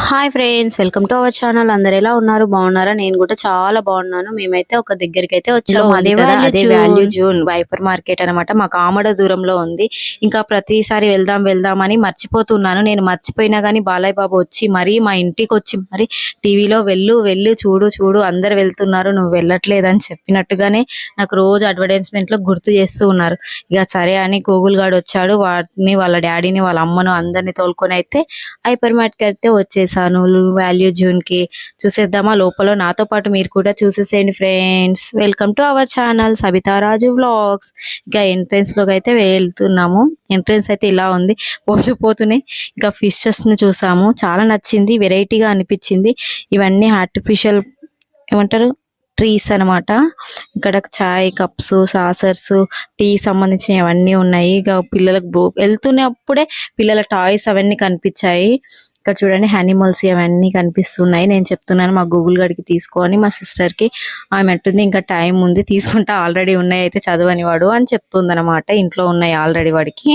Hi friends welcome to our channel. అందరు ఎలా ఉన్నారు? బాగున్నారా? నేను కూడా చాలా బాగున్నాను. మేమైతే ఒక దగ్గరికి అయితే వచ్చాము అదే అదే వాల్యూ జూన్ వైపర్ మార్కెట్ అన్నమాట. మాకు ఆమడ దూరంలో ఉంది. ఇంకా ప్రతిసారి వెళ్దాం వెళ్దాం అని మర్చిపోతున్నాను. నేను మర్చిపోయినా గానీ బాలయ్య బాబు వచ్చి మరీ మా ఇంటికి వచ్చి మరి టీవీలో వెళ్ళు వెళ్ళు చూడు చూడు అందరు వెళ్తున్నారు. నువ్వు వెళ్ళట్లేదని చెప్పినట్టుగానే నాకు రోజు అడ్వర్టైజ్మెంట్లో గుర్తు చేస్తూ ఉన్నారు. ఇక సరే అని గూగుల్ గాడు వచ్చాడు. వాటిని వాళ్ళ డాడీని వాళ్ళ అమ్మను అందరిని తోలుకొని అయితే హైపర్ మార్కెట్ అయితే చేశాను. వాల్యూ జూన్కి చూసేద్దామా? లోపల నాతో పాటు మీరు కూడా చూసేసేయండి friends. Welcome to our channel Sabitharaju vlogs. ఇంకా ఎంట్రెన్స్లోకి అయితే వెళ్తున్నాము. ఎంట్రెన్స్ అయితే ఇలా ఉంది. పోతూ పోతూనే ఇంకా ఫిషెస్ను చూసాము. చాలా నచ్చింది. వెరైటీగా అనిపించింది. ఇవన్నీ ఆర్టిఫిషియల్ ఏమంటారు? ట్రీస్ అన్నమాట. ఇక్కడ చాయ్ కప్స్ సాసర్స్ టీ సంబంధించిన అవన్నీ ఉన్నాయి. ఇక పిల్లలకు వెళ్తున్నప్పుడే పిల్లల టాయ్స్ అవన్నీ కనిపించాయి. ఇక్కడ చూడండి హానిమల్స్ అవన్నీ కనిపిస్తున్నాయి. నేను చెప్తున్నాను మా గూగుల్ గడికి తీసుకొని మా సిస్టర్కి ఆమె అంటుంది ఇంకా టైం ఉంది తీసుకుంటా ఆల్రెడీ ఉన్నాయి అయితే చదవని వాడు అని చెప్తుంది అనమాట ఇంట్లో ఉన్నాయి ఆల్రెడీ వాడికి.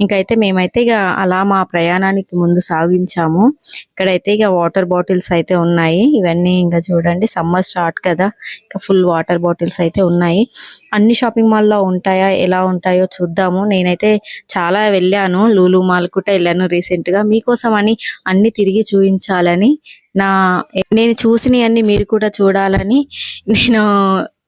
ఇంకైతే మేమైతే ఇక అలా మా ప్రయాణానికి ముందు సాగించాము. ఇక్కడైతే ఇక వాటర్ బాటిల్స్ అయితే ఉన్నాయి. ఇవన్నీ ఇంకా చూడండి సమ్మర్ స్టార్ట్ కదా ఇంకా ఫుల్ వాటర్ బాటిల్స్ అయితే ఉన్నాయి. అన్ని షాపింగ్ మాల్లో ఉంటాయా ఎలా ఉంటాయో చూద్దాము. నేనైతే చాలా వెళ్ళాను లూలు మాల్ కూడా వెళ్ళాను రీసెంట్గా మీకోసం అని అన్ని తిరిగి చూపించాలని నా నేను చూసినవన్నీ మీరు కూడా చూడాలని నేను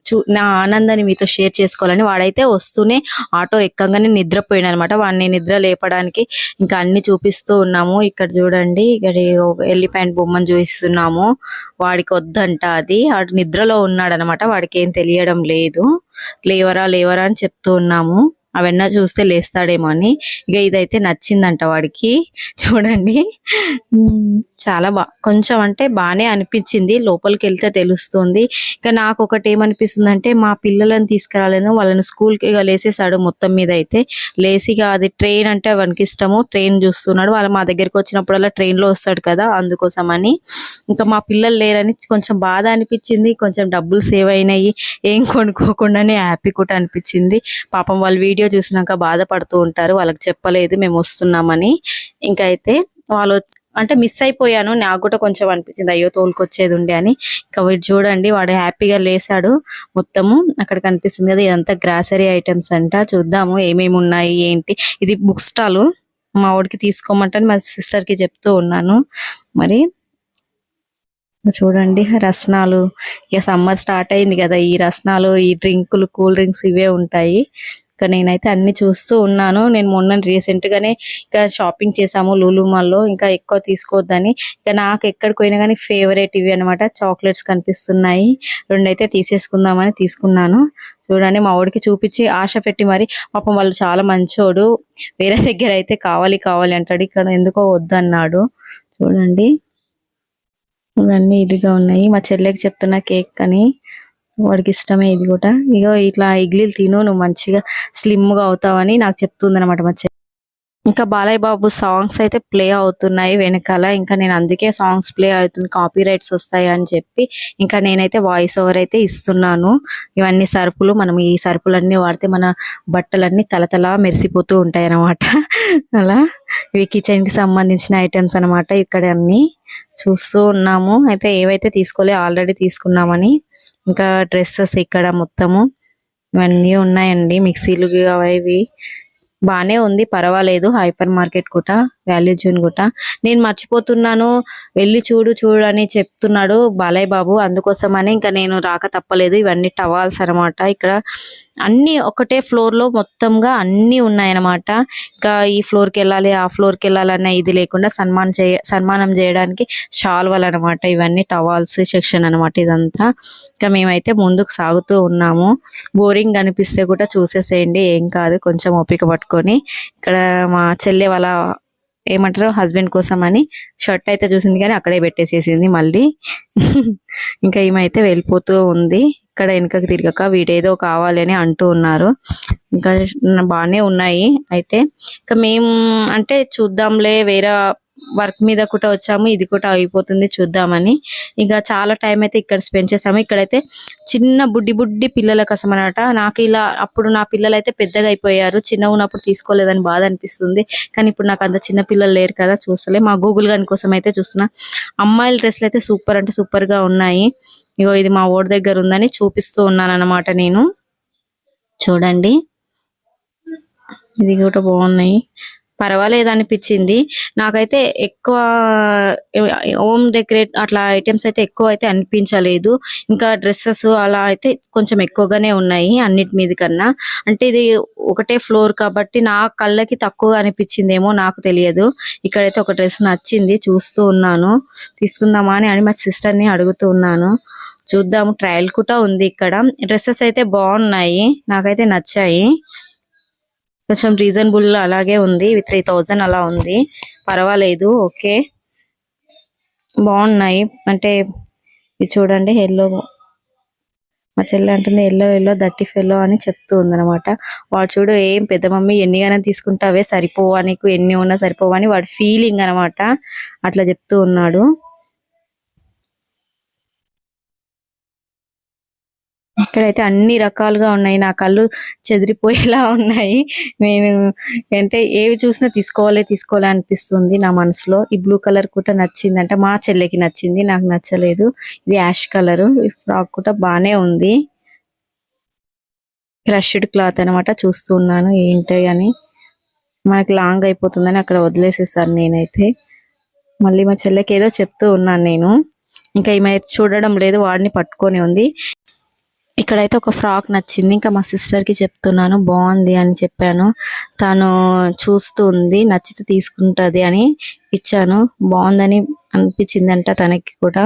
చూ నా ఆనందాన్ని మీతో షేర్ చేసుకోవాలని వాడైతే వస్తూనే ఆటో ఎక్కగానే నిద్రపోయాను అనమాట వాడిని నిద్ర లేపడానికి ఇంకా అన్ని చూపిస్తూ ఉన్నాము. ఇక్కడ చూడండి ఇక్కడ ఎలిఫెంట్ బొమ్మను చూపిస్తున్నాము. వాడికి వద్దంట అది. వాడు నిద్రలో ఉన్నాడు అనమాట వాడికి ఏం తెలియడం లేదు. లేవరా లేవరా అని చెప్తూ ఉన్నాము. అవన్నీ చూస్తే లేస్తాడేమో అని. ఇక ఇదైతే నచ్చిందంట వాడికి. చూడండి. చాలా బా కొంచెం అంటే బాగానే అనిపించింది. లోపలికి వెళ్తే తెలుస్తుంది. ఇక నాకు ఒకటి ఏమనిపిస్తుంది అంటే మా పిల్లలను తీసుకురాలేను. వాళ్ళని స్కూల్కి ఇక లేసేసాడు మొత్తం మీద అయితే. లేసి ఇక అది ట్రైన్ అంటే వానికి ఇష్టము. ట్రైన్ చూస్తున్నాడు. వాళ్ళు మా దగ్గరికి వచ్చినప్పుడల్లా ట్రైన్లో వస్తాడు కదా అందుకోసం అని ఇంకా మా పిల్లలు లేరని కొంచెం బాధ అనిపించింది కొంచెం డబ్బులు సేవ్ అయినాయి ఏం కొనుక్కోకుండానే హ్యాపీ కూడా అనిపించింది. పాపం వాళ్ళు వీడియో చూసినాక బాధపడుతూ ఉంటారు వాళ్ళకి చెప్పలేదు మేము వస్తున్నామని. ఇంకా అయితే వాళ్ళు అంటే మిస్ అయిపోయాను నాకు కూడా కొంచెం అనిపించింది అయ్యో తోలుకొచ్చేది ఉండే అని. ఇంకా వీడు చూడండి వాడు హ్యాపీగా లేసాడు. మొత్తము అక్కడ కనిపిస్తుంది కదా ఇదంతా గ్రాసరీ ఐటమ్స్ అంట. చూద్దాము ఏమేమి ఉన్నాయి ఏంటి. ఇది బుక్ స్టాల్. మా వాడికి తీసుకోమంటే మా సిస్టర్కి చెప్తూ ఉన్నాను. మరి చూడండి రసనాలు. ఇక సమ్మర్ స్టార్ట్ అయింది కదా ఈ రసనాలు ఈ డ్రింకులు కూల్ డ్రింక్స్ ఇవే ఉంటాయి. ఇక నేనైతే అన్ని చూస్తూ ఉన్నాను. నేను మొన్న రీసెంట్ గానే ఇంకా షాపింగ్ చేసాము లూలు మాల్లో. ఇంకా ఎక్కువ తీసుకోవద్దని. ఇక నాకు ఎక్కడికి పోయినా కానీ ఫేవరెట్ ఇవి అనమాట చాక్లెట్స్ కనిపిస్తున్నాయి. రెండైతే తీసేసుకుందామని తీసుకున్నాను. చూడండి మా వాడికి చూపించి ఆశ పెట్టి మరి పాపం వాళ్ళు చాలా మంచోడు. వేరే దగ్గర అయితే కావాలి కావాలి అంటాడు. ఇక్కడ ఎందుకో వద్దన్నాడు. చూడండి. ఇవన్నీ ఇదిగా ఉన్నాయి. మా చెల్లెకి చెప్తున్నా కేక్ అని వాడికి ఇష్టమే ఇది కూడా. ఇగో ఇట్లా ఇడ్లీలు తిను నువ్వు మంచిగా స్లిమ్గా అవుతావని నాకు చెప్తుంది అనమాట మా చెల్లి ఇంకా బాలయ్య బాబు సాంగ్స్ అయితే ప్లే అవుతున్నాయి వెనకాల. ఇంకా నేను అందుకే సాంగ్స్ ప్లే అవుతుంది. కాపీ రైట్స్ వస్తాయి అని చెప్పి ఇంకా నేనైతే వాయిస్ ఓవర్ అయితే ఇస్తున్నాను. ఇవన్నీ సరుపులు మనం ఈ సరుపులన్నీ వాడితే మన బట్టలన్నీ తలతలా మెరిసిపోతూ ఉంటాయి అన్నమాట అలా ఇవి కిచెన్కి సంబంధించిన ఐటమ్స్ అన్నమాట ఇక్కడ అన్ని చూస్తూ ఉన్నాము. అయితే ఏవైతే తీసుకోలే ఆల్రెడీ తీసుకున్నామని. ఇంకా డ్రెస్సెస్ ఇక్కడ మొత్తము. ఇవన్నీ ఉన్నాయండి. మిక్సీలు అవి ఇవి. బానే ఉంది పర్వాలేదు హైపర్ మార్కెట్ కూడా వాల్యూ జోన్ కూడా నేను మర్చిపోతున్నాను. వెళ్ళి చూడు చూడు అని చెప్తున్నాడు బాలయ్య బాబు. అందుకోసమని ఇంకా నేను రాక తప్పలేదు. ఇవన్నీ టవాల్స్ అన్నమాట. ఇక్కడ అన్ని ఒకటే ఫ్లోర్లో మొత్తంగా అన్ని ఉన్నాయన్నమాట. ఇంకా ఈ ఫ్లోర్కి వెళ్ళాలి ఆ ఫ్లోర్కి వెళ్ళాలి అన్న ఇది లేకుండా సన్మానం చేయ సన్మానం చేయడానికి షాల్వల్ అనమాట ఇవన్నీ టవాల్స్ సెక్షన్ అన్నమాట ఇదంతా. ఇంకా మేమైతే ముందుకు సాగుతూ ఉన్నాము. బోరింగ్ అనిపిస్తే కూడా చూసేసేయండి. ఏం కాదు కొంచెం ఓపిక పట్టుకొని. ఇక్కడ మా చెల్లె వాళ్ళ ఏమంటారు హస్బెండ్ కోసం అని షర్ట్ అయితే చూసింది కానీ అక్కడే పెట్టేసేసింది మళ్ళీ. ఇంకా ఈమె వెళ్ళిపోతూ ఉంది. ఇక్కడ వెనకకి తిరగక వీడేదో కావాలి అని అంటూ ఉన్నారు. ఇంకా బాగానే ఉన్నాయి. అయితే ఇంకా మేము అంటే చూద్దాంలే వేరే వర్క్ మీద కూడా వచ్చాము ఇది కూడా అయిపోతుంది చూద్దామని. ఇక చాలా టైం అయితే ఇక్కడ స్పెండ్ చేసాము ఇక్కడైతే చిన్న బుడ్డి బుడ్డి పిల్లల కోసం అనమాట నాకు ఇలా అప్పుడు నా పిల్లలు అయితే పెద్దగా అయిపోయారు. చిన్న ఉన్నప్పుడు తీసుకోలేదని బాధ అనిపిస్తుంది. కానీ ఇప్పుడు నాకు అంత చిన్న పిల్లలు లేరు కదా చూస్తలే. మా గూగుల్ గాని కోసం అయితే చూస్తున్నా. అమ్మాయిల డ్రెస్సులు అయితే సూపర్ అంటే సూపర్గా ఉన్నాయి. ఇగో ఇది మా ఓడి దగ్గర ఉందని చూపిస్తూ ఉన్నాను అనమాట నేను. చూడండి. ఇది కూడా బాగున్నాయి. పర్వాలేదు అనిపించింది నాకైతే ఎక్కువ హోమ్ డెకరేట్ అట్లా ఐటమ్స్ అయితే ఎక్కువ అయితే అనిపించలేదు. ఇంకా డ్రెస్సెస్ అలా అయితే కొంచెం ఎక్కువగానే ఉన్నాయి అన్నిటి మీద కన్నా. అంటే ఇది ఒకటే ఫ్లోర్ కాబట్టి నా కళ్ళకి తక్కువ అనిపించిందేమో నాకు తెలియదు. ఇక్కడైతే ఒక డ్రెస్ నచ్చింది చూస్తూ ఉన్నాను. తీసుకుందామా అని అని మా సిస్టర్ని అడుగుతూ ఉన్నాను. చూద్దాము ట్రయల్ కూడా ఉంది ఇక్కడ. డ్రెస్సెస్ అయితే బాగున్నాయి నాకైతే నచ్చాయి. కొంచెం రీజనబుల్ అలాగే ఉంది. త్రీ థౌజండ్ అలా ఉంది. పర్వాలేదు. ఓకే బాగున్నాయి. అంటే ఇది చూడండి ఎల్లో మా చెల్లి అంటుంది ఎల్లో ఎల్లో దట్టి ఫెల్లో అని చెప్తూ ఉందనమాట వాడు చూడు ఏం పెద్ద మమ్మీ ఎన్నిగానే తీసుకుంటావే సరిపోవా నీకు? ఎన్ని ఉన్నా సరిపోవా అని వాడి ఫీలింగ్ అన్నమాట. అట్లా చెప్తూ ఉన్నాడు. ఇక్కడైతే అన్ని రకాలుగా ఉన్నాయి. నా కళ్ళు చెదిరిపోయేలా ఉన్నాయి. నేను అంటే ఏవి చూసినా తీసుకోవాలి తీసుకోవాలి అనిపిస్తుంది నా మనసులో. ఈ బ్లూ కలర్ కూడా నచ్చింది అంటే మా చెల్లెకి నచ్చింది. నాకు నచ్చలేదు. ఇది యాష్ కలర్. ఈ ఫ్రాక్ కూడా బాగానే ఉంది. క్రష్డ్ క్లాత్ అన్నమాట చూస్తూ ఉన్నాను. ఏంటి అని మనకి లాంగ్ అయిపోతుందని అక్కడ వదిలేసేసాను నేనైతే. మళ్ళీ మా చెల్లెకి ఏదో చెప్తూ ఉన్నాను నేను. ఇంకా ఈమె చూడడం లేదు. వాడిని పట్టుకొని ఉంది. ఇక్కడైతే ఒక ఫ్రాక్ నచ్చింది. ఇంకా మా సిస్టర్కి చెప్తున్నాను బాగుంది అని చెప్పాను. తను చూస్తూ ఉంది నచ్చితే తీసుకుంటది అని ఇచ్చాను. బాగుందని అనిపించిందంట తనకి కూడా.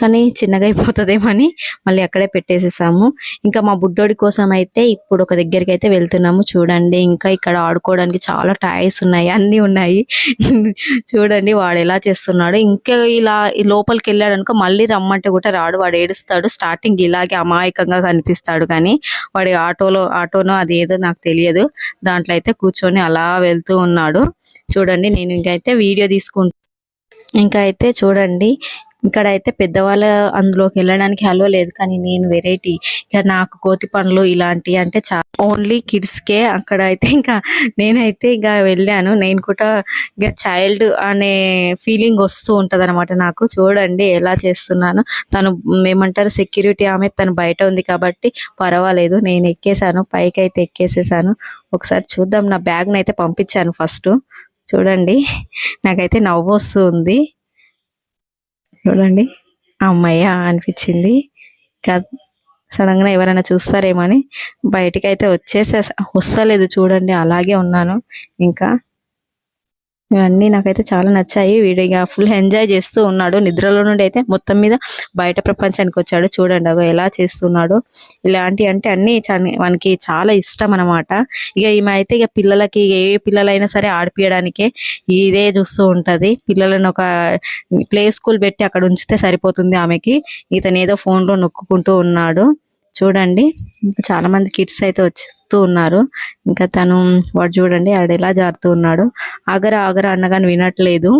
కానీ చిన్నగా అయిపోతుందేమో అని మళ్ళీ అక్కడే పెట్టేసేసాము. ఇంకా మా బుడ్డోడి కోసం అయితే ఇప్పుడు ఒక దగ్గరికి అయితే వెళ్తున్నాము. చూడండి ఇంకా ఇక్కడ ఆడుకోవడానికి చాలా టాయ్స్ ఉన్నాయి అన్ని ఉన్నాయి. చూడండి వాడు ఎలా చేస్తున్నాడు. ఇంకా ఇలా లోపలికి వెళ్ళాడు అనుకో మళ్ళీ రమ్మంటే కూడా రాడు. వాడు ఏడుస్తాడు. స్టార్టింగ్ ఇలాగే అమాయకంగా కనిపిస్తాడు కానీ వాడి ఆటోలో ఆటోనో అది ఏదో నాకు తెలియదు. దాంట్లో అయితే కూర్చొని అలా వెళ్తూ ఉన్నాడు. చూడండి నేను ఇంకైతే వీడియో తీసుకుంటా ఇంకా అయితే చూడండి ఇక్కడ అయితే పెద్దవాళ్ళ అందులోకి వెళ్ళడానికి హలో లేదు కానీ నేను వెరైటీ. ఇక నాకు కోతి పండ్లు ఇలాంటివి అంటే చా ఓన్లీ కిడ్స్కే. అక్కడ అయితే ఇంకా నేనైతే ఇక వెళ్ళాను. నేను కూడా ఇక చైల్డ్ అనే ఫీలింగ్ వస్తూ ఉంటుంది అనమాట నాకు. చూడండి ఎలా చేస్తున్నాను. తను ఏమంటారు సెక్యూరిటీ ఆమె తను బయట ఉంది కాబట్టి పర్వాలేదు. నేను ఎక్కేసాను పైకి అయితే ఎక్కేసేసాను. ఒకసారి చూద్దాం. నా బ్యాగ్ని అయితే పంపించాను ఫస్ట్. చూడండి. నాకైతే నవ్వు వస్తుంది చూడండి. అమ్మయ్య అనిపించింది. ఇంకా ఎవరైనా చూస్తారేమో అని బయటికి అయితే వచ్చేసే వస్తలేదు చూడండి. అలాగే ఉన్నాను. ఇంకా ఇవన్నీ నాకైతే చాలా నచ్చాయి. వీడు ఇక ఫుల్ ఎంజాయ్ చేస్తూ ఉన్నాడు. నిద్రలో నుండి అయితే మొత్తం మీద బయట ప్రపంచానికి వచ్చాడు. చూడండి అగో ఎలా చేస్తున్నాడు. ఇలాంటి అంటే అన్ని చా- మనకి చాలా ఇష్టం అన్నమాట. ఇక ఈమె అయితే ఇక పిల్లలకి ఏ పిల్లలైనా సరే ఆడిపియడానికే ఇదే చూస్తూ ఉంటది. పిల్లలను ఒక ప్లే స్కూల్ పెట్టి అక్కడ ఉంచితే సరిపోతుంది ఆమెకి. ఇతను ఏదో phone లో నొక్కుకుంటూ ఉన్నాడు. చూడండి. ఇంకా చాలా మంది కిడ్స్ అయితే వచ్చేస్తూ ఉన్నారు. ఇంకా తను వాడు చూడండి ఆడు ఎలా జారుతూ ఉన్నాడు. ఆగరా ఆగరా అన్నగాని వినట్లేదు.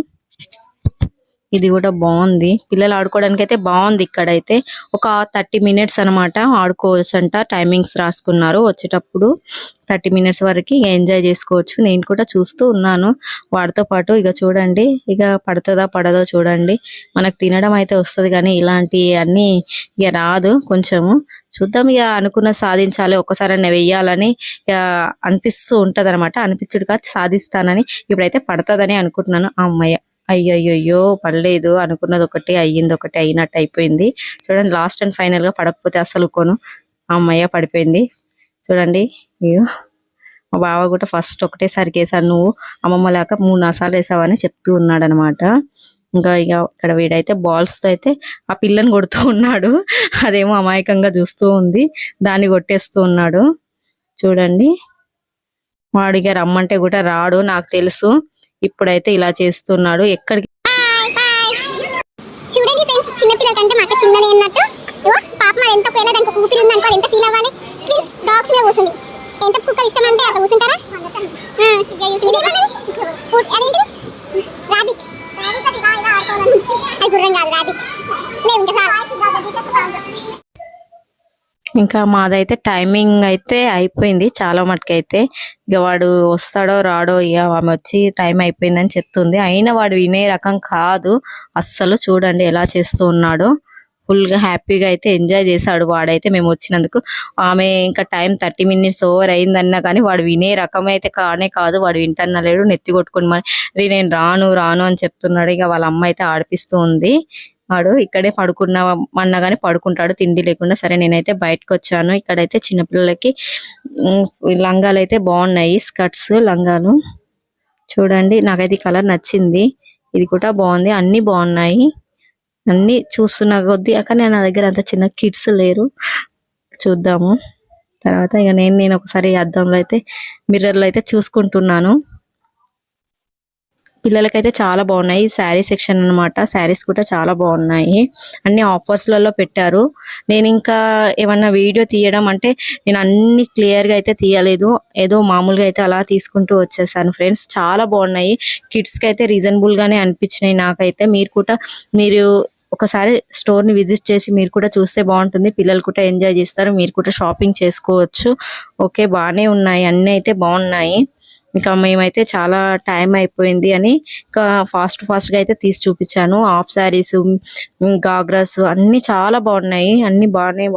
ఇది కూడా బాగుంది. పిల్లలు ఆడుకోవడానికి అయితే బాగుంది ఇక్కడైతే. ఒక థర్టీ మినిట్స్ అన్నమాట ఆడుకోవచ్చు అంట టైమింగ్స్ రాసుకున్నారు వచ్చేటప్పుడు. థర్టీ మినిట్స్ వరకు ఎంజాయ్ చేసుకోవచ్చు. నేను కూడా చూస్తూ ఉన్నాను. వాడితో పాటు ఇక చూడండి. ఇక పడుతుందా పడదో చూడండి. మనకు తినడం అయితే వస్తుంది కానీ ఇలాంటి అన్ని ఇక రాదు కొంచెము. చూద్దాం ఇక అనుకున్న సాధించాలి. ఒక్కసారి వెయ్యాలని ఇక అనిపిస్తూ ఉంటుంది అనమాట అనిపించుడుగా సాధిస్తానని ఇప్పుడైతే పడుతుందని అనుకుంటున్నాను అమ్మయ్య అయ్యయ్యో పడలేదు అనుకున్నది ఒకటి అయ్యింది ఒకటి అయినట్టు అయిపోయింది చూడండి లాస్ట్ అండ్ ఫైనల్గా పడకపోతే అసలు కొను. అమ్మయ్య పడిపోయింది. చూడండి అయ్యో మా బావ కూడా ఫస్ట్ ఒకటేసారి వేసాను నువ్వు అమ్మమ్మ లేక మూడు నాసాలు వేసావని చెప్తూ ఉన్నాడు అనమాట ఇంకా ఇక ఇక్కడ వీడైతే బాల్స్తో తో అయితే ఆ పిల్లని కొడుతూ ఉన్నాడు. అదేమో అమాయకంగా చూస్తూ ఉంది. దాన్ని కొట్టేస్తూ ఉన్నాడు. చూడండి. వాడిగా రమ్మంటే కూడా రాడు నాకు తెలుసు. ఇప్పుడైతే ఇలా చేస్తున్నాడు. ఎక్కడికి చూడండి ఫ్రెండ్స్ చిన్న పిల్లల చిన్నది అన్నట్టు. ఇంకా మాదైతే టైమింగ్ అయితే అయిపోయింది. చాలా మటుకైతే ఇక వాడు వస్తాడో రాడో ఇక ఆమె వచ్చి టైం అయిపోయిందని చెప్తుంది. అయినా వాడు వినే రకం కాదు. అస్సలు చూడండి ఎలా చేస్తూ ఉన్నాడో. ఫుల్గా హ్యాపీగా అయితే ఎంజాయ్ చేశాడు వాడైతే మేము వచ్చినందుకు. ఆమె ఇంకా టైం థర్టీ మినిట్స్ ఓవర్ అయిందన్నా కానీ వాడు వినే రకం అయితే కానే కాదు. వాడు వింటన్నా లేడు నెత్తి కొట్టుకుని మరి నేను రాను రాను అని చెప్తున్నాడు. ఇక వాళ్ళ అమ్మ అయితే ఆడిపిస్తూ ఉంది. వాడు ఇక్కడే పడుకున్నామన్నా కానీ పడుకుంటాడు. తిండి లేకుండా సరే నేనైతే బయటకు వచ్చాను ఇక్కడైతే చిన్నపిల్లలకి లంగాలు అయితే బాగున్నాయి. స్కర్ట్స్ లంగాలు. చూడండి నాకైతే ఈ కలర్ నచ్చింది. ఇది కూడా బాగుంది. అన్నీ బాగున్నాయి. అన్ని చూస్తున్నా కొద్దీ కానీ నా దగ్గర అంత చిన్న కిడ్స్ లేరు. చూద్దాము. తర్వాత ఇక నేను నేను ఒకసారి అద్దంలో అయితే మిర్రర్లో అయితే చూసుకుంటున్నాను. పిల్లలకైతే చాలా బాగున్నాయి. శారీ సెక్షన్ అన్నమాట. శారీస్ కూడా చాలా బాగున్నాయి. అన్ని ఆఫర్స్లలో పెట్టారు. నేను ఇంకా ఏమన్నా వీడియో తీయడం అంటే నేను అన్ని క్లియర్గా అయితే తీయలేదు. ఏదో మామూలుగా అయితే అలా తీసుకుంటూ వచ్చేసాను ఫ్రెండ్స్. చాలా బాగున్నాయి. కిడ్స్కి అయితే రీజనబుల్గానే అనిపించినాయి నాకైతే. మీరు కూడా మీరు ఒకసారి స్టోర్ని విజిట్ చేసి మీరు కూడా చూస్తే బాగుంటుంది. పిల్లలు కూడా ఎంజాయ్ చేస్తారు. మీరు కూడా షాపింగ్ చేసుకోవచ్చు. ఓకే బాగానే ఉన్నాయి. అన్ని అయితే బాగున్నాయి. ఇంకా మేమైతే చాలా టైం అయిపోయింది అని ఇంకా ఫాస్ట్ ఫాస్ట్గా అయితే తీసి చూపించాను. హాఫ్ శారీస్ గాగ్రాస్ అన్నీ చాలా బాగున్నాయి. అన్ని బాగానే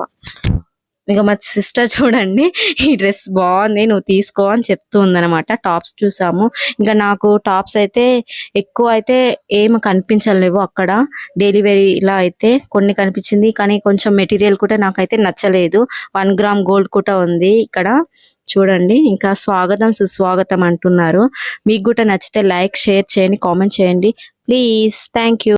ఇంకా మా సిస్టర్ చూడండి ఈ డ్రెస్ బాగుంది నువ్వు తీసుకో అని చెప్తూ ఉందనమాట టాప్స్ చూసాము. ఇంకా నాకు టాప్స్ అయితే ఎక్కువ అయితే ఏమి కనిపించలేవు అక్కడ. డెలివరీ ఇలా అయితే కొన్ని కనిపించింది కానీ కొంచెం మెటీరియల్ కూడా నాకైతే నచ్చలేదు. వన్ గ్రామ్ గోల్డ్ కూడా ఉంది ఇక్కడ. చూడండి. ఇంకా స్వాగతం సుస్వాగతం అంటున్నారు. మీకు కూడా నచ్చితే లైక్ షేర్ చేయండి కామెంట్ చేయండి. Please thank you